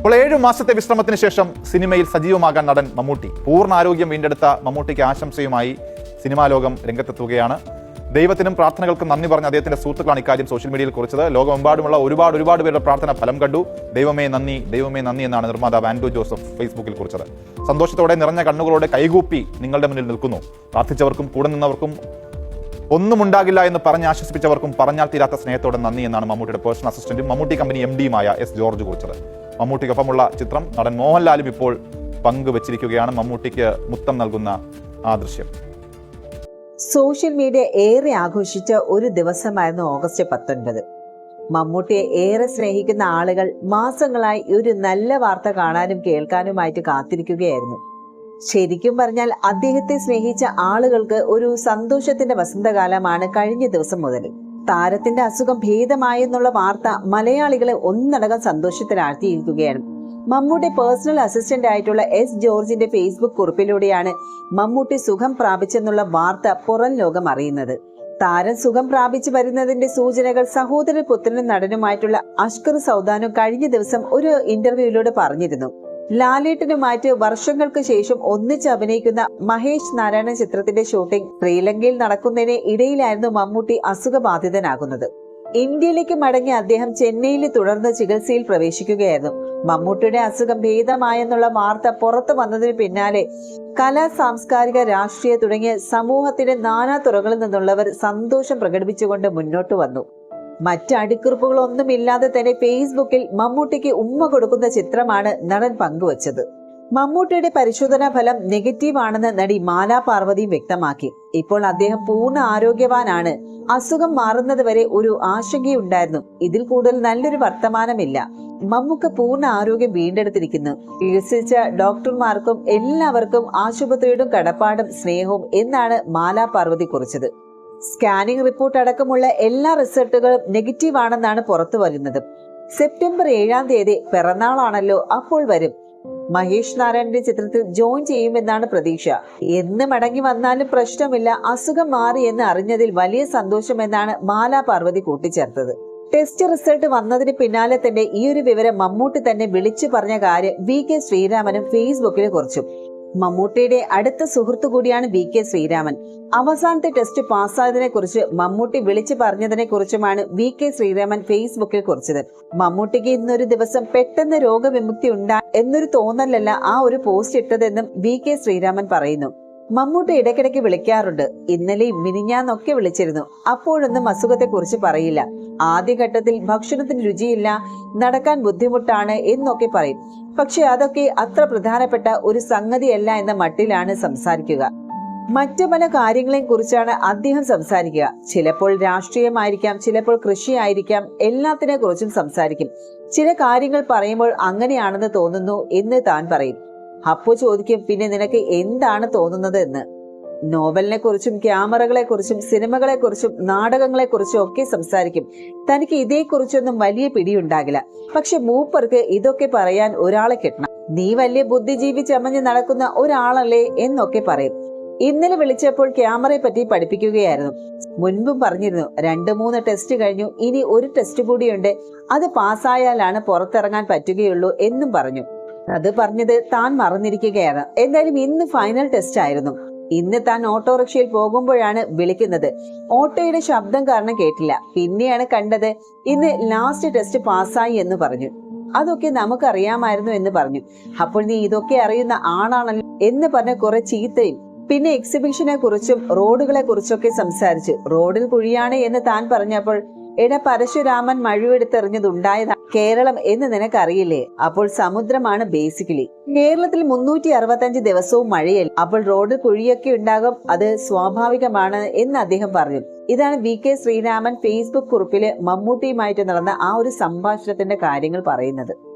അപ്പോൾ ഏഴു മാസത്തെ വിശ്രമത്തിന് ശേഷം സിനിമയിൽ സജീവമാകാൻ നടൻ മമ്മൂട്ടി പൂർണ ആരോഗ്യം വീണ്ടെടുത്ത മമ്മൂട്ടിക്ക് ആശംസയുമായി സിനിമാ ലോകം രംഗത്തെത്തുകയാണ്. ദൈവത്തിനും പ്രാർത്ഥനകൾക്കും നന്ദി പറഞ്ഞ അദ്ദേഹത്തിന്റെ സുഹൃത്തുക്കളാണ് ഇക്കാര്യം സോഷ്യൽ മീഡിയയിൽ കുറിച്ചത്. ലോകമെമ്പാടുമുള്ള ഒരുപാട് ഒരുപാട് പേരുടെ പ്രാർത്ഥന ഫലം കണ്ടു. ദൈവമേ നന്ദി ദൈവമേ നന്ദി എന്നാണ് നിർമ്മാതാവ് ആൻഡു ജോസഫ് ഫേസ്ബുക്കിൽ കുറിച്ചത്. സന്തോഷത്തോടെ നിറഞ്ഞ കണ്ണുകളോടെ കൈകൂപ്പി നിങ്ങളുടെ മുന്നിൽ നിൽക്കുന്നു. പ്രാർത്ഥിച്ചവർക്കും കൂടെ നിന്നവർക്കും ഒന്നും ഉണ്ടാകില്ല എന്ന് പറഞ്ഞ് ആശ്വസിപ്പിച്ചവർക്കും പറഞ്ഞാൽ തീരാത്ത സ്നേഹത്തോടെ നന്ദി എന്നാണ് മമ്മൂട്ടിയുടെ പേഴ്സണൽ അസിസ്റ്റന്റും മമ്മൂട്ടി കമ്പനി എം ഡിയുമായ എസ് ജോർജ് കുറിച്ചത്. മമ്മൂട്ടിക്കൊപ്പമുള്ള ചിത്രം നടൻ മോഹൻലാലും ഇപ്പോൾ പങ്കുവച്ചിരിക്കുകയാണ്. മമ്മൂട്ടിക്ക് മുത്തം നൽകുന്ന ആ ദൃശ്യം. സോഷ്യൽ മീഡിയ ഏറെ ആഘോഷിച്ച ഒരു ദിവസമായിരുന്നു ഓഗസ്റ്റ് പത്തൊൻപത്. മമ്മൂട്ടിയെ ഏറെ സ്നേഹിക്കുന്ന ആളുകൾ മാസങ്ങളായി ഒരു നല്ല വാർത്ത കാണാനും കേൾക്കാനുമായിട്ട് കാത്തിരിക്കുകയായിരുന്നു. ശരിക്കും പറഞ്ഞാൽ അദ്ദേഹത്തെ സ്നേഹിച്ച ആളുകൾക്ക് ഒരു സന്തോഷത്തിന്റെ വസന്തകാലമാണ് കഴിഞ്ഞ ദിവസം മുതൽ. താരത്തിന്റെ അസുഖം ഭേദമായെന്നുള്ള വാർത്ത മലയാളികളെ ഒന്നടങ്കം സന്തോഷത്തിലാഴ്ത്തിയിരിക്കുകയാണ്. മമ്മൂട്ടി പേഴ്സണൽ അസിസ്റ്റന്റ് ആയിട്ടുള്ള എസ് ജോർജിന്റെ ഫേസ്ബുക്ക് കുറിപ്പിലൂടെയാണ് മമ്മൂട്ടി സുഖം പ്രാപിച്ചെന്നുള്ള വാർത്ത പുറം ലോകം അറിയുന്നത്. താരം സുഖം പ്രാപിച്ചു വരുന്നതിന്റെ സൂചനകൾ സഹോദര പുത്രനും നടനുമായിട്ടുള്ള അഷ്കർ സൗദാനും കഴിഞ്ഞ ദിവസം ഒരു ഇന്റർവ്യൂവിലൂടെ പറഞ്ഞിരുന്നു. ലാലേട്ടനുമായിട്ട് വർഷങ്ങൾക്ക് ശേഷം ഒന്നിച്ച് അഭിനയിക്കുന്ന മഹേഷ് നാരായണൻ ചിത്രത്തിന്റെ ഷൂട്ടിംഗ് ശ്രീലങ്കയിൽ നടക്കുന്നതിന് ഇടയിലായിരുന്നു മമ്മൂട്ടി അസുഖബാധിതനാകുന്നത്. ഇന്ത്യയിലേക്ക് മടങ്ങിയ അദ്ദേഹം ചെന്നൈയിൽ തുടർന്ന് ചികിത്സയിൽ പ്രവേശിക്കുകയായിരുന്നു. മമ്മൂട്ടിയുടെ അസുഖം ഭേദമായെന്നുള്ള വാർത്ത പുറത്തു വന്നതിന് പിന്നാലെ കലാ സാംസ്കാരിക രാഷ്ട്രീയ തുടങ്ങിയ സമൂഹത്തിന്റെ നാനാ തുറകളിൽ നിന്നുള്ളവർ സന്തോഷം പ്രകടിപ്പിച്ചുകൊണ്ട് മുന്നോട്ട് വന്നു. മറ്റ് അടിക്കുറിപ്പുകളൊന്നുമില്ലാതെ തന്നെ ഫേസ്ബുക്കിൽ മമ്മൂട്ടിക്ക് ഉമ്മ കൊടുക്കുന്ന ചിത്രമാണ് നടൻ പങ്കുവച്ചത്. മമ്മൂട്ടിയുടെ പരിശോധനാ ഫലം നെഗറ്റീവ് ആണെന്ന് നടി മാലാ പാർവതിയും വ്യക്തമാക്കി. ഇപ്പോൾ അദ്ദേഹം പൂർണ ആരോഗ്യവാനാണ്. അസുഖം മാറുന്നത് വരെ ഒരു ആശങ്കയുണ്ടായിരുന്നു. ഇതിൽ കൂടുതൽ നല്ലൊരു വർത്തമാനമില്ല. മമ്മൂക്ക പൂർണ ആരോഗ്യം വീണ്ടെടുത്തിരിക്കുന്നു. ചികിത്സിച്ച ഡോക്ടർമാർക്കും എല്ലാവർക്കും ആശുപത്രിയുടെ കടപ്പാടും സ്നേഹവും എന്നാണ് മാലാ പാർവതി കുറിച്ചത്. സ്കാനിംഗ് റിപ്പോർട്ട് അടക്കമുള്ള എല്ലാ റിസൾട്ടുകളും നെഗറ്റീവ് ആണെന്നാണ് പുറത്തു വരുന്നത്. സെപ്റ്റംബർ ഏഴാം തീയതി പിറന്നാളാണല്ലോ അപ്പോൾ വരും. മഹേഷ് നാരായണന്റെ ചിത്രത്തിൽ ജോയിൻ ചെയ്യുമെന്നാണ് പ്രതീക്ഷ. എന്ന് മടങ്ങി വന്നാലും പ്രശ്നമില്ല അസുഖം മാറി എന്ന് അറിഞ്ഞതിൽ വലിയ സന്തോഷമെന്നാണ് മാലാ പാർവതി കൂട്ടിച്ചേർത്തത്. ടെസ്റ്റ് റിസൾട്ട് വന്നതിന് പിന്നാലെ തന്നെ ഈ ഒരു വിവരം മമ്മൂട്ടി തന്നെ വിളിച്ചു പറഞ്ഞ കാര്യം വി കെ ശ്രീരാമനും ഫേസ്ബുക്കിൽ കുറിച്ചു. മമ്മൂട്ടിയുടെ അടുത്ത സുഹൃത്തു കൂടിയാണ് വി കെ ശ്രീരാമൻ. അവസാനത്തെ ടെസ്റ്റ് പാസ്സായതിനെ കുറിച്ച് മമ്മൂട്ടി വിളിച്ചു പറഞ്ഞതിനെ കുറിച്ചുമാണ് വി കെ ശ്രീരാമൻ ഫേസ്ബുക്കിൽ കുറിച്ചത്. മമ്മൂട്ടിക്ക് ഇന്നൊരു ദിവസം പെട്ടെന്ന് രോഗവിമുക്തി ഉണ്ടാ എന്നൊരു തോന്നലല്ല ആ ഒരു പോസ്റ്റ് ഇട്ടതെന്നും വി കെ ശ്രീരാമൻ പറയുന്നു. മമ്മൂട്ടി ഇടയ്ക്കിടയ്ക്ക് വിളിക്കാറുണ്ട്. ഇന്നലെയും മിനിഞ്ഞാന്നൊക്കെ വിളിച്ചിരുന്നു. അപ്പോഴൊന്നും അസുഖത്തെ കുറിച്ച് പറയില്ല. ആദ്യഘട്ടത്തിൽ ഭക്ഷണത്തിന് രുചിയില്ല നടക്കാൻ ബുദ്ധിമുട്ടാണ് എന്നൊക്കെ പറയും. പക്ഷെ അതൊക്കെ അത്ര പ്രധാനപ്പെട്ട ഒരു സംഗതിയല്ല എന്ന മട്ടിലാണ് സംസാരിക്കുക. മറ്റു പല കാര്യങ്ങളെയും കുറിച്ചാണ് അദ്ദേഹം സംസാരിക്കുക. ചിലപ്പോൾ രാഷ്ട്രീയമായിരിക്കാം ചിലപ്പോൾ കൃഷിയായിരിക്കാം എല്ലാത്തിനെ കുറിച്ചും സംസാരിക്കും. ചില കാര്യങ്ങൾ പറയുമ്പോൾ അങ്ങനെയാണെന്ന് തോന്നുന്നു എന്ന് താൻ പറയും. അപ്പോ ചോദിക്കും പിന്നെ നിനക്ക് എന്താണ് തോന്നുന്നത് എന്ന് നോവലിനെ കുറിച്ചും ക്യാമറകളെ കുറിച്ചും സിനിമകളെ കുറിച്ചും നാടകങ്ങളെ കുറിച്ചും ഒക്കെ സംസാരിക്കും. തനിക്ക് ഇതേക്കുറിച്ചൊന്നും വലിയ പിടിയുണ്ടാകില്ല. പക്ഷെ മൂപ്പർക്ക് ഇതൊക്കെ പറയാൻ ഒരാളെ കിട്ടണം. നീ വലിയ ബുദ്ധിജീവി ചമഞ്ഞ് നടക്കുന്ന ഒരാളല്ലേ? എന്നൊക്കെ പറയും. ഇന്നലെ വിളിച്ചപ്പോൾ ക്യാമറയെ പറ്റി പഠിപ്പിക്കുകയായിരുന്നു. മുൻപും പറഞ്ഞിരുന്നു രണ്ട് മൂന്ന് ടെസ്റ്റ് കഴിഞ്ഞു ഇനി ഒരു ടെസ്റ്റ് കൂടിയുണ്ട്. അത് പാസ്സായാലാണ് പുറത്തിറങ്ങാൻ പറ്റുകയുള്ളൂ എന്നും പറഞ്ഞു. അത് പറഞ്ഞത് താൻ മറന്നിരിക്കുകയാണ്. എന്തായാലും ഇന്ന് ഫൈനൽ ടെസ്റ്റ് ആയിരുന്നു. ഇന്ന് താൻ ഓട്ടോറിക്ഷയിൽ പോകുമ്പോഴാണ് വിളിക്കുന്നത്. ഓട്ടോയുടെ ശബ്ദം കാരണം കേട്ടില്ല. പിന്നെയാണ് കണ്ടത് ഇന്ന് ലാസ്റ്റ് ടെസ്റ്റ് പാസ്സായി എന്ന് പറഞ്ഞു. അതൊക്കെ നമുക്കറിയാമായിരുന്നു എന്ന് പറഞ്ഞു. അപ്പോൾ നീ ഇതൊക്കെ അറിയുന്ന ആണാണല്ലോ എന്ന് പറഞ്ഞ കുറെ ചീത്തയും പിന്നെ എക്സിബിഷനെ കുറിച്ചും റോഡുകളെ കുറിച്ചൊക്കെ സംസാരിച്ചു. റോഡിൽ കുഴിയാണ് എന്ന് താൻ പറഞ്ഞപ്പോൾ എട പരശുരാമൻ മഴുവെടുത്തെറിഞ്ഞതുണ്ടായതാ കേരളം എന്ന് നിനക്കറിയില്ലേ? അപ്പോൾ സമുദ്രമാണ് ബേസിക്കലി കേരളത്തിൽ മുന്നൂറ്റി അറുപത്തഞ്ച് ദിവസവും മഴയല്ല? അപ്പോൾ റോഡ് കുഴിയൊക്കെ ഉണ്ടാകും അത് സ്വാഭാവികമാണ് എന്ന് അദ്ദേഹം പറഞ്ഞു. ഇതാണ് വി കെ ശ്രീരാമൻ ഫേസ്ബുക്ക് കുറിപ്പിൽ മമ്മൂട്ടിയുമായിട്ട് നടന്ന ആ ഒരു സംഭാഷണത്തിന്റെ കാര്യങ്ങൾ പറയുന്നത്.